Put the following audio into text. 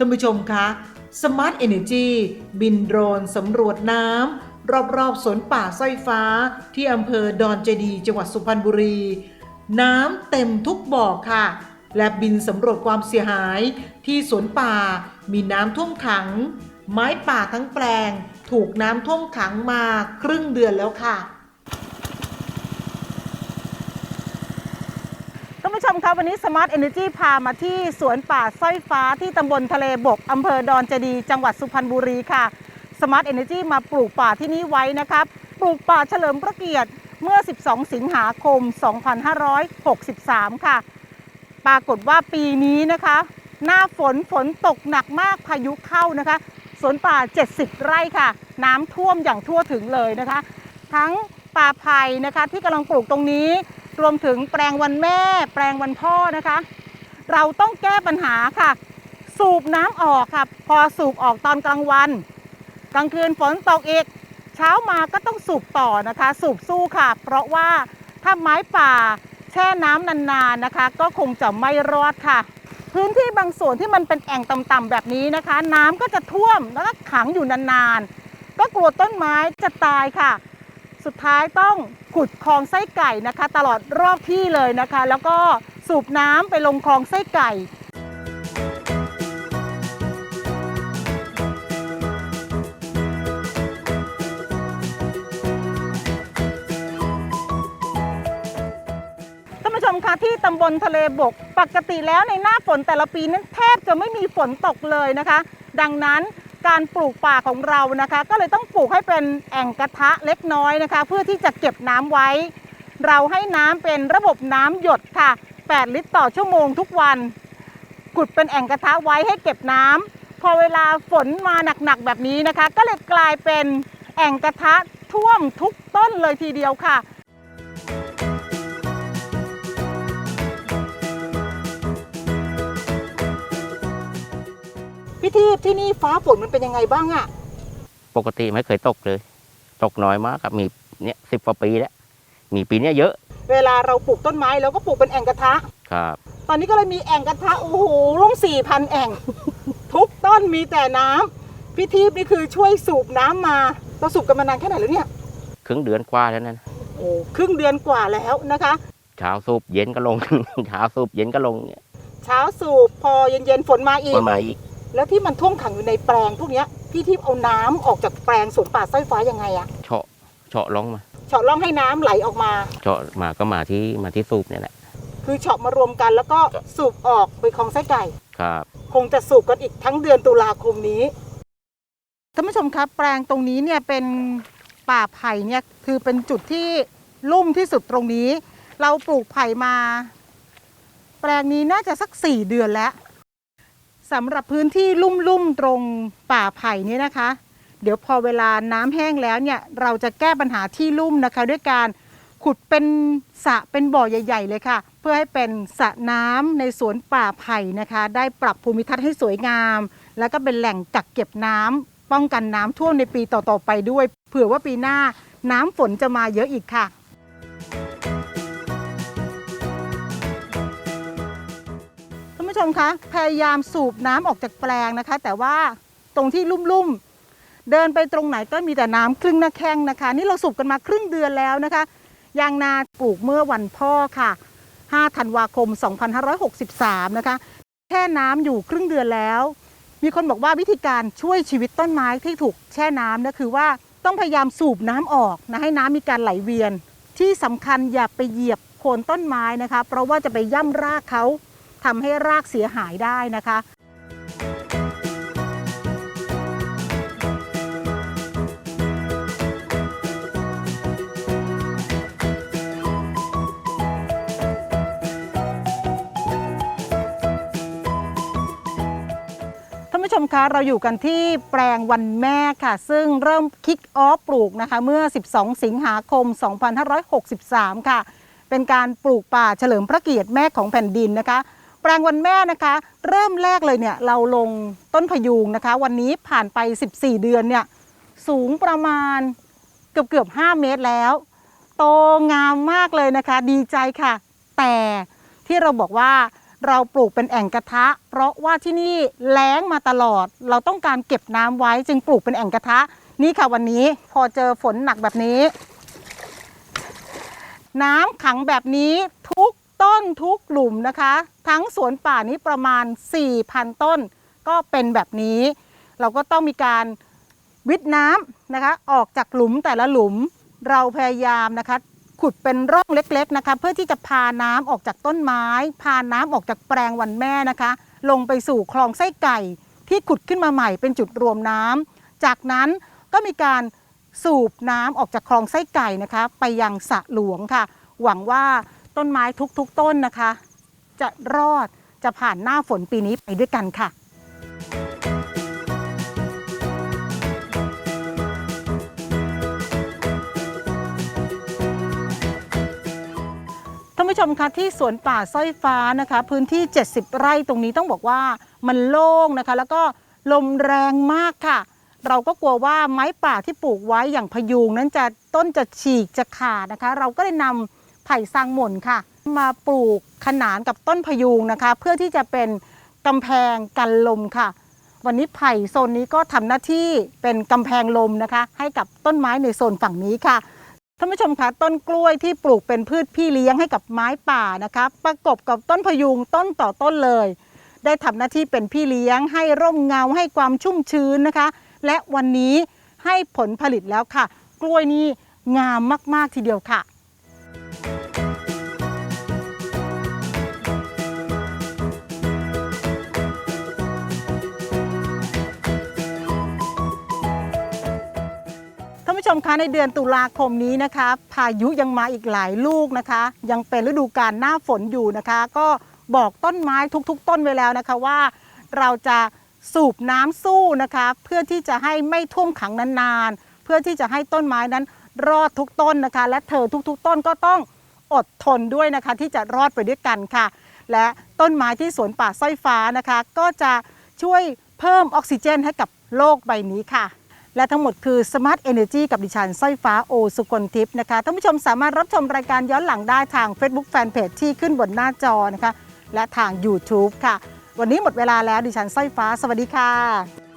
ท่านผู้ชมคะ Smart Energy บินโดรนสำรวจน้ำรอบๆสวนป่าสร้อยฟ้า ที่อำเภอดอนเจดีจังหวัดสุพรรณบุรี น้ำเต็มทุกบ่อค่ะ และบินสำรวจความเสียหายที่สวนป่ามีน้ำท่วมขัง ไม้ป่าทั้งแปลง ถูกน้ำท่วมขังมาครึ่งเดือนแล้วค่ะ ท่านผู้ช มครับวันนี้ Smart Energy พามาที่สวนป่าสร้อยฟ้าที่ตำบลทะเลบกอำเภอดอนเจดี จังหวัดสุพรรณบุรีค่ะ Smart Energy มาปลูกป่าที่นี่ไว้นะครับ ปลูกป่าเฉลิมพระเกียรติเมื่อ 12 สิงหาคม 2563 ค่ะ ปรากฏว่าปีนี้นะคะ หน้าฝนฝนตกหนักมากพายุเข้านะคะ สวนป่า 70 ไร่ค่ะ น้ำท่วมอย่างทั่วถึงเลยนะคะ ทั้งป่าไผ่นะคะที่กำลังปลูกตรงนี้ รวมถึงแปลงวันแม่ แปลงวันพ่อนะคะ เราต้องแก้ปัญหาค่ะ สูบน้ำออกค่ะ พอสูบออกตอนกลางวัน กลางคืนฝนตกอีก เช้ามาก็ต้องสูบต่อนะคะ สูบสู้ค่ะ เพราะว่าถ้าไม้ป่าแช่น้ำนานๆนะคะ ก็คงจะไม่รอดค่ะ พื้นที่บางส่วนที่มันเป็นแอ่งต่ำๆแบบนี้นะคะ น้ำก็จะท่วมแล้วก็ขังอยู่นานๆก็กลัวต้นไม้จะตายค่ะ สุดท้ายต้องขุดคลองไส้ไก่นะคะ ตลอดรอบที่เลยนะคะ แล้วก็สูบน้ำไปลงคลองไส้ไก่ท่านผู้ชมคะที่ตำบลทะเลบก ปกติแล้วในหน้าฝนแต่ละปีนั้นแทบจะไม่มีฝนตกเลยนะคะ ดังนั้น การปลูกป่าของเรานะคะ ก็เลยต้องปลูกให้เป็นแอ่งกระทะเล็กน้อยนะคะ เพื่อที่จะเก็บน้ำไว้ เราให้น้ำเป็นระบบน้ำหยดค่ะ 8 ลิตรต่อชั่วโมงทุกวัน ขุดเป็นแอ่งกระทะไว้ให้เก็บน้ำพอเวลาฝนมาหนักๆแบบนี้นะคะ ก็เลยกลายเป็นแอ่งกระทะท่วมทุกต้นเลยทีเดียวค่ะ พี่ทีพที่นี่ฟ้าฝนมันเป็นยังไงบ้างอะปกติไม่เคยตกเลย ตกน้อยมากครับมีเนี่ยสิบกว่าปีแล้ว มีปีเนี้ยเยอะ เวลาเราปลูกต้นไม้เราก็ปลูกเป็นแอ่งกระทะ ครับ ตอนนี้ก็เลยมีแอ่งกระทะโอ้โหร่วมสี่พันแอ่ง ทุกต้นมีแต่น้ำพี่ทีพนี่คือช่วยสูบน้ำมาเราสูบกันมานานแค่ไหนแล้วเนี่ยครึ่งเดือนกว่าแล้วนั่นโอ้ครึ่งเดือนกว่าแล้วนะคะ เช้าสูบเย็นก็ลง เช้าสูบเย็นก็ลงเนี่ยเช้าสูบพอเย็นๆฝนมาอีกมาใหม่อีก แล้วที่มันท่วมขังอยู่ในแปลงพวกเนี้ยพี่ทิพย์เอาน้ำออกจากแปลงสวนป่าสร้อยฟ้ายังไงอะเฉาะเฉาะลงมาเฉาะล่องให้น้ำไหลออกมา เฉาะมาก็มาที่มาที่สูบเนี่ยแหละคือเฉาะมารวมกัน แล้วก็สูบออกไปคลองไส้ไก่ ครับคงจะสูบกันอีกทั้งเดือนตุลาคมนี้ ท่านผู้ชมครับแปลงตรงนี้เนี่ยเป็นป่าไผ่เนี่ยคือเป็นจุดที่ลุ่มที่สุดตรงนี้ เราปลูกไผ่มา แปลงนี้น่าจะสักสี่เดือนแล้ว สำหรับพื้นที่ลุ่มๆตรงป่าไผ่นี้นะคะ เดี๋ยวพอเวลาน้ำแห้งแล้วเนี่ยเราจะแก้ปัญหาที่ลุ่มนะคะ ด้วยการขุดเป็นสระเป็นบ่อใหญ่ ๆ เลยค่ะ เพื่อให้เป็นสระน้ำในสวนป่าไผ่นะคะ ได้ปรับภูมิทัศน์ให้สวยงาม แล้วก็เป็นแหล่งกักเก็บน้ำป้องกันน้ำท่วมในปีต่อๆไปด้วย เผื่อว่าปีหน้าน้ำฝนจะมาเยอะอีกค่ะ ชมคะพยายามสูบน้ำออกจากแปลงนะคะ แต่ว่าตรงที่ลุ่มๆ เดินไปตรงไหนก็มีแต่น้ำครึ่งหน้าแข้งนะคะ นี่เราสูบกันมาครึ่งเดือนแล้วนะคะยางนาปลูกเมื่อวันพ่อค่ะ 5 ธันวาคม 2563 นะคะ แช่น้ำอยู่ครึ่งเดือนแล้ว มีคนบอกว่าวิธีการช่วยชีวิตต้นไม้ที่ถูกแช่น้ำนะคือว่าต้องพยายามสูบน้ำออกนะให้น้ำมีการไหลเวียน ที่สำคัญอย่าไปเหยียบโคนต้นไม้นะคะ เพราะว่าจะไปย่ำรากเขา ทำให้รากเสียหายได้นะคะท่านผู้ชมคะเราอยู่กันที่แปลงวันแม่ค่ะ ซึ่งเริ่มคิกออฟปลูกนะคะ เมื่อ 12 สิงหาคม 2563 ค่ะ เป็นการปลูกป่าเฉลิมพระเกียรติแม่ของแผ่นดินนะคะ ลงวันแม่นะคะ เริ่มแรกเลยเนี่ยเราลงต้นพยุงนะคะ วันนี้ผ่านไป 14 เดือนเนี่ยสูงประมาณเกือบเกือบ5เมตรแล้ว โตงามมากเลยนะคะ ดีใจค่ะ แต่ที่เราบอกว่าเราปลูกเป็นแอ่งกระทะ เพราะว่าที่นี่แล้งมาตลอด เราต้องการเก็บน้ำไว้จึงปลูกเป็นแอ่งกระทะ นี่ค่ะวันนี้พอเจอฝนหนักแบบนี้ น้ำขังแบบนี้ทุก ต้นทุกหลุมนะคะ ทั้งสวนป่านี้ประมาณ 4,000 ต้น ก็เป็นแบบนี้ เราก็ต้องมีการวิดน้ำนะคะ ออกจากหลุมแต่ละหลุมเราพยายามนะคะ ขุดเป็นร่องเล็กๆนะคะ เพื่อที่จะพาน้ำออกจากต้นไม้ พาน้ำออกจากแปลงวันแม่นะคะ ลงไปสู่คลองไส้ไก่ที่ขุดขึ้นมาใหม่เป็นจุดรวมน้ำจากนั้นก็มีการสูบน้ำออกจากคลองไส้ไก่นะคะ ไปยังสระหลวงค่ะ หวังว่า ต้นไม้ทุกๆต้นนะคะ จะรอดจะผ่านหน้าฝนปีนี้ไปด้วยกันค่ะท่านผู้ชมคะที่สวนป่าสร้อยฟ้านะคะ พื้นที่ 70 ไร่ตรงนี้ต้องบอกว่ามันโล่งนะคะ แล้วก็ลมแรงมากค่ะ เราก็กลัวว่าไม้ป่าที่ปลูกไว้อย่างพยูงนั้นจะต้นจะฉีกจะขาดนะคะ เราก็เลยนำ ไผ่ซางหม่นค่ะ มาปลูกขนานกับต้นพยูงนะคะ เพื่อที่จะเป็นกำแพงกันลมค่ะ วันนี้ไผ่โซนนี้ก็ทำหน้าที่เป็นกำแพงลมนะคะ ให้กับต้นไม้ในโซนฝั่งนี้ค่ะท่านผู้ชมคะต้นกล้วยที่ปลูกเป็นพืชพี่เลี้ยงให้กับไม้ป่านะคะ ประกบกับต้นพยุงต้นต่อต้นเลย ได้ทำหน้าที่เป็นพี่เลี้ยง ให้ร่มเงาให้ความชุ่มชื้นนะคะ และวันนี้ให้ผลผลิตแล้วค่ะ กล้วยนี้งามมากๆทีเดียวค่ะ ชมคะในเดือนตุลาคมนี้นะคะ พายุยังมาอีกหลายลูกนะคะ ยังเป็นฤดูกาลหน้าฝนอยู่นะคะ ก็บอกต้นไม้ทุกๆ ต้นไว้แล้วนะคะว่าเราจะสูบน้ำสู้นะคะ เพื่อที่จะให้ไม่ท่วมขังนานๆ เพื่อที่จะให้ต้นไม้นั้นรอดทุกต้นนะคะ และเธอทุกๆ ต้นก็ต้องอดทนด้วยนะคะ ที่จะรอดไปด้วยกันค่ะ และต้นไม้ที่สวนป่าสร้อยฟ้านะคะ ก็จะช่วยเพิ่มออกซิเจนให้กับโลกใบนี้ค่ะ และทั้งหมดคือ Smart Energy กับดิฉันสร้อยฟ้าโอสุกลทิพย์นะคะท่านผู้ชมสามารถรับชมรายการย้อนหลังได้ทาง Facebook Fanpage ที่ขึ้นบนหน้าจอนะคะ และทาง YouTube ค่ะ วันนี้หมดเวลาแล้วดิฉันสร้อยฟ้า สวัสดีค่ะ